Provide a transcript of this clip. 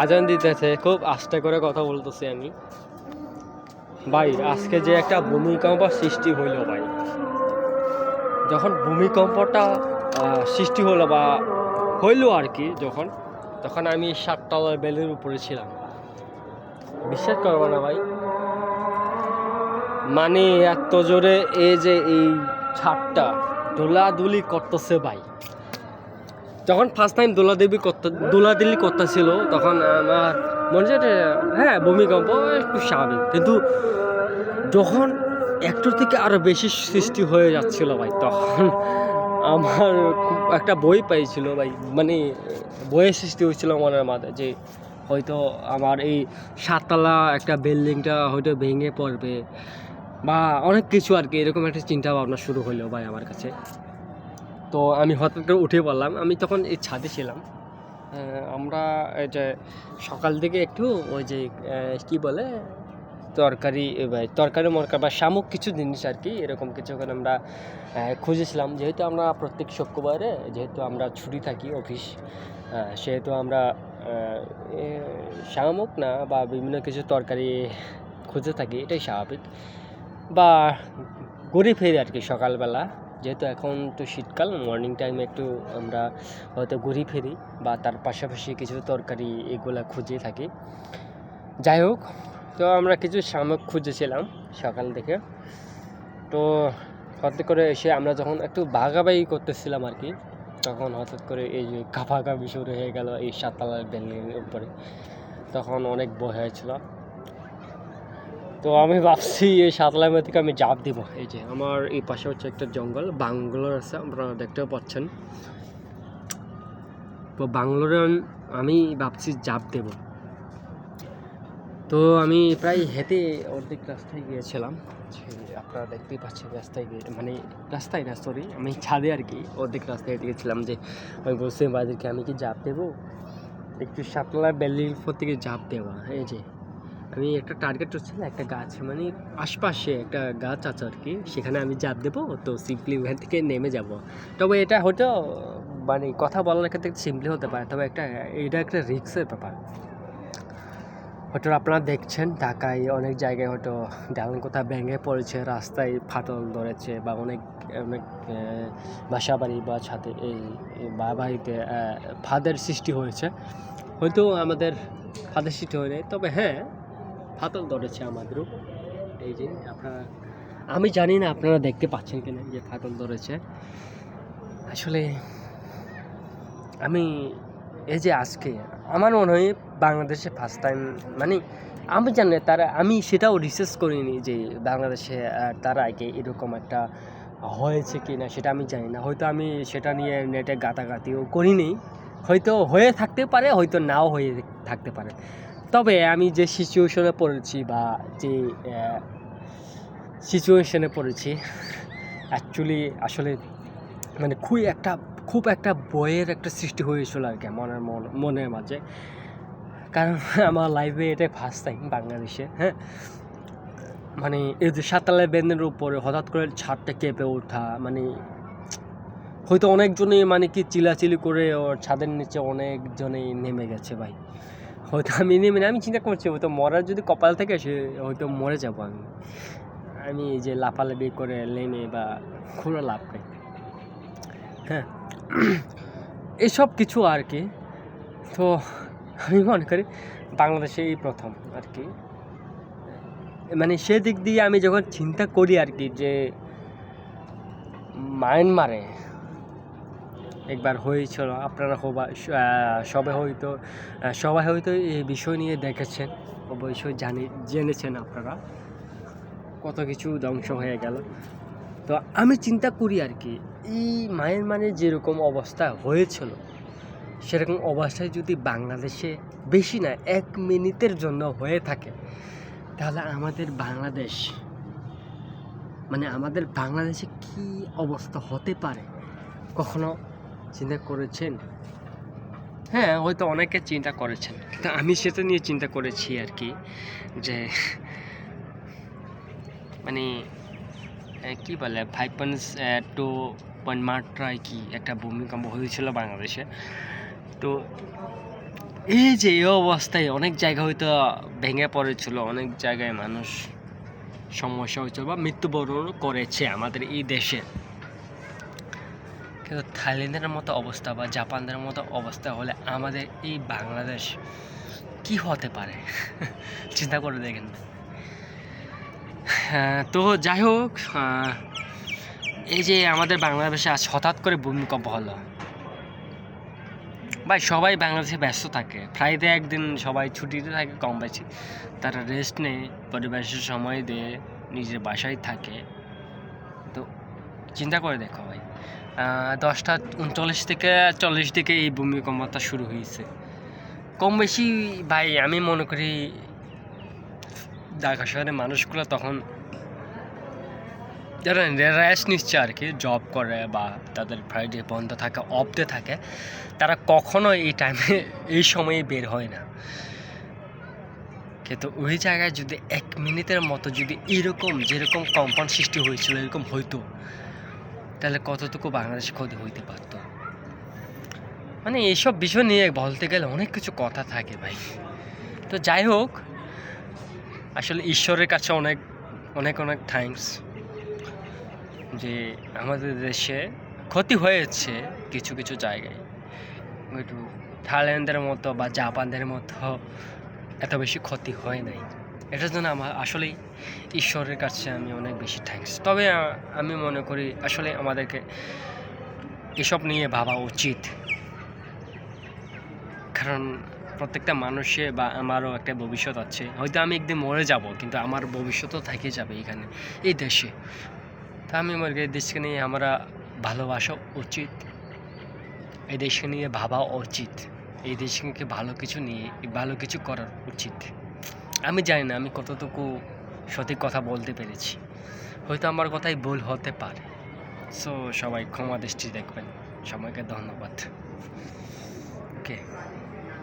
আজান দিতেছে, খুব আস্তে করে কথা বলতেছি আমি। ভাই, আজকে যে একটা ভূমিকম্প সৃষ্টি হইল ভাই। যখন ভূমিকম্পটা সৃষ্টি হলো বা হইল আর কি যখন, তখন আমি সাততলার বেলের উপরে ছিলাম। বিশ্বাস করব না ভাই। মানে এত জোরে এই যে এই ছাদটা দোলাদুলি করতেছে ভাই। যখন ফার্স্ট টাইম দোলাদেবী করতে দোলাদিলি করতেছিল তখন আমার মনে হচ্ছে হ্যাঁ ভূমিকম্প একটু স্বাভাবিক। কিন্তু যখন একটু থেকে আরও বেশি সৃষ্টি হয়ে যাচ্ছিল ভাই, তখন আমার একটা বই পাইছিল ভাই। মানে বইয়ের সৃষ্টি হয়েছিল মনের মাঝে যে, হয়তো আমার এই সাততলা একটা বিল্ডিংটা হয়তো ভেঙে পড়বে বা অনেক কিছু আর কি, এরকম একটা চিন্তা ভাবনা শুরু হলো ভাই আমার কাছে। তো আমি হঠাৎ করে উঠে পড়লাম। আমি তখন এই ছাদে ছিলাম। আমরা এই যে সকাল থেকে একটু ওই যে কি বলে, তরকারি তরকারি মরকার বা শামুক কিছু জিনিস আর কি, এরকম কিছু ওখানে আমরা খুঁজেছিলাম। যেহেতু আমরা প্রত্যেক শুক্রবারে, যেহেতু আমরা ছুটি থাকি অফিস সেহেতু আমরা শামুক না বা বিভিন্ন কিছু তরকারি খুঁজে থাকি, এটাই স্বাভাবিক। বা ঘুরে ফিরি আর কি সকালবেলা। যেহেতু এখন তো শীতকাল মর্নিং টাইমে একটু আমরা হয়তো ঘুরি ফিরি বা তার পাশাপাশি কিছু তরকারি এগুলা খুঁজে থাকি। যাই হোক, তো আমরা কিছু শামুক খুঁজেছিলাম সকাল থেকে। তো হঠাৎ করে এসে আমরা যখন একটু বাগাবাগি করতেছিলাম আর কি, তখন হঠাৎ করে এই যে কাঁপাকাঁপি শুরু হয়ে গেল এই সাততলার বিল্ডিংয়ের উপরে। তখন অনেক ভয় হয়েছিল। তো আমি ভাবছি এই মধ্যে থেকে আমি জাপ দিব। এই যে আমার এই পাশে হচ্ছে একটা জঙ্গল, বাংলোর আছে, আপনারা দেখতেও পাচ্ছেন। তো বাংলোরে আমি- ভাবছি জাপ দেব। তো আমি প্রায় হেঁটে অর্ধেক রাস্তায় গিয়েছিলাম। আপনারা দেখতেই পাচ্ছেন রাস্তায় গিয়ে মানে রাস্তায় না সরি আমি ছাদে আর কি অর্ধেক রাস্তায় হেঁটে গেছিলাম যে আমি বলছি বাদেরকে আমি কি জাপ দেবো? একটু সাতলা বেলির উপর থেকে জাপ দেওয়া, এই যে। আমি একটা টার্গেট না একটা গাছ মানে আশপাশে একটা গাছ আছে আর কি সেখানে আমি জাপ দেবো, তো সিম্পলি ওখান থেকে নেমে যাব। তবে এটা হয়তো মানে কথা বলার ক্ষেত্রে সিম্পলি হতে পারে, তবে একটা, এটা একটা রিক্সের ব্যাপার। হয়তো আপনারা দেখছেন, ঢাকায় অনেক জায়গায় হয়তো দেওয়াল কোথাও ভেঙে পড়েছে, রাস্তায় ফাটল ধরেছে, বা অনেক অনেক বাসা বাড়ি বা ছাদে এই বা বাড়িতে ফাঁদের সৃষ্টি হয়েছে। হয়তো আমাদের ফাঁদের সৃষ্টি হয় নাই, তবে হ্যাঁ ফাটল ধরেছে আমাদেরও এই যে আপনারা, আমি জানি না আপনারা দেখতে পাচ্ছেন কিনা যে ফাতল ধরেছে। আসলে আমি, এই যে আজকে, আমার মনে হয় বাংলাদেশে ফার্স্ট টাইম মানে আমি জানি না, তারা, আমি সেটাও রিসার্চ করিনি যে বাংলাদেশে তার আগে এরকম একটা হয়েছে কি না সেটা আমি জানি না। হয়তো আমি সেটা নিয়ে নেটে গাতাগাতিও করিনি। হয়তো হয়ে থাকতে পারে, হয়তো নাও হয়ে থাকতে পারে। তবে আমি যে সিচুয়েশনে পড়েছি বা যে সিচুয়েশনে পড়েছি অ্যাকচুয়ালি আসলে মানে খুবই একটা, খুব একটা বইয়ের একটা সৃষ্টি হয়েছিল আর কি মনের মন, মনের মাঝে। কারণ আমার লাইফে এটাই ফার্স্ট টাইম বাংলাদেশে হ্যাঁ? মানে এই যে সাতালের ব্যান্ডের উপরে হঠাৎ করে ছাদটা কেঁপে ওঠা মানে হয়তো অনেকজনই মানে কি চিলাচিলি করে ওর ছাদের নিচে অনেকজনেই নেমে গেছে ভাই। হয়তো আমি নেমে আমি চিন্তা করছি, হয়তো মরার যদি কপাল থেকে সে হয়তো মরে যাব আমি। আমি যে লাফালাফি করে লেনে বা কোনো লাভ নেই হ্যাঁ। এসব কিছু আর কি। তো আমি মনে করি বাংলাদেশে এই প্রথম আর কি। মানে সেদিক দিয়ে আমি যখন চিন্তা করি আর কি যে মায়ানমারে একবার হয়েছিল, আপনারা হবা সবাই হয়তো সবাই হয়তো এই বিষয় নিয়ে দেখেছেন, অবশ্যই জানি, জেনেছেন আপনারা। কত কিছু ধ্বংস হয়ে গেল। তো আমি চিন্তা করি আর কি, এই মায়ানমারে যেরকম অবস্থা হয়েছিল, সেরকম অবস্থায় যদি বাংলাদেশে বেশি না, এক মিনিটের জন্য হয়ে থাকে, তাহলে আমাদের বাংলাদেশ মানে আমাদের বাংলাদেশে কি অবস্থা হতে পারে? কখনো চিন্তা করেছেন? হ্যাঁ হয়তো অনেকে চিন্তা করেছেন। কিন্তু আমি সেটা নিয়ে চিন্তা করেছি আর কি, যে মানে কি বলে ফাইভ পয়েন্ট টু পয়েন্ট মাত্রায় কি একটা ভূমিকম্প হয়েছিল বাংলাদেশে। তো এই যে এই অবস্থায় অনেক জায়গা হয়তো ভেঙে পড়েছিল, অনেক জায়গায় মানুষ সমস্যা হয়েছিল বা মৃত্যুবরণ করেছে আমাদের এই দেশে। কিন্তু থাইল্যান্ডের মতো অবস্থা বা জাপানদের মতো অবস্থা হলে আমাদের এই বাংলাদেশ কি হতে পারে? চিন্তা করে দেখেন। হ্যাঁ, তো যাই হোক এই যে আমাদের বাংলাদেশে আজ হঠাৎ করে ভূমিকম্প হলো। ভাই সবাই বাংলাদেশে ব্যস্ত থাকে। ফ্রাইডে একদিন সবাই ছুটিতে থাকে কম বেশি। তারা রেস্ট নেয় পরিবেশের সময় দিয়ে নিজের বাসায় থাকে। তো চিন্তা করে দেখো ভাই। দশটা উনচল্লিশ থেকে চল্লিশ দিকে এই ভূমিকম্পটা শুরু হয়েছে। কম বেশি ভাই, আমি মনে করি ঢাকা শহরের মানুষগুলো তখন যারা রেস্ট নিচ্ছে আর কি জব করে বা তাদের ফ্রাইডে বন্ধ থাকে অফ ডে থাকে। তারা কখনো এই টাইমে এই সময়ে বের হয় না। কিন্তু ওই জায়গায় যদি এক মিনিটের মতো যদি এরকম, যেরকম কম্পাউন্ড সৃষ্টি হয়েছিল, এরকম হইতো তাহলে কতটুকু বাংলাদেশে ক্ষতি হইতে পারতো? মানে এইসব বিষয় নিয়ে বলতে গেলে অনেক কিছু কথা থাকে ভাই। তো যাই হোক, আসলে ঈশ্বরের কাছে অনেক অনেক অনেক থ্যাঙ্কস যে আমাদের দেশে ক্ষতি হয়েছে কিছু কিছু জায়গায়। একটু থাইল্যান্ডের মতো বা জাপানদের মতো এত বেশি ক্ষতি হয় নাই। এটার জন্য আমার আসলেই ঈশ্বরের কাছে আমি অনেক বেশি থ্যাঙ্কস তবে আমি মনে করি আসলে আমাদেরকে এসব নিয়ে ভাবা উচিত। কারণ প্রত্যেকটা মানুষে বা আমারও একটা ভবিষ্যৎ আছে। হয়তো আমি একদিন মরে যাব, কিন্তু আমার ভবিষ্যৎও থেকে যাবে এখানে, এই দেশে। তা আমি মনে করি এই দেশকে নিয়ে আমরা ভালোবাসা উচিত। এই দেশকে নিয়ে ভাবা উচিত। এই দেশকে ভালো কিছু নিয়ে, ভালো কিছু করার উচিত। আমি জানি না, আমি কতটুকু সঠিক কথা বলতে পেরেছি। হয়তো আমার কথাই ভুল হতে পারে। সো সবাই ক্ষমা দৃষ্টি দেখবেন। সবাইকে ধন্যবাদ। ওকে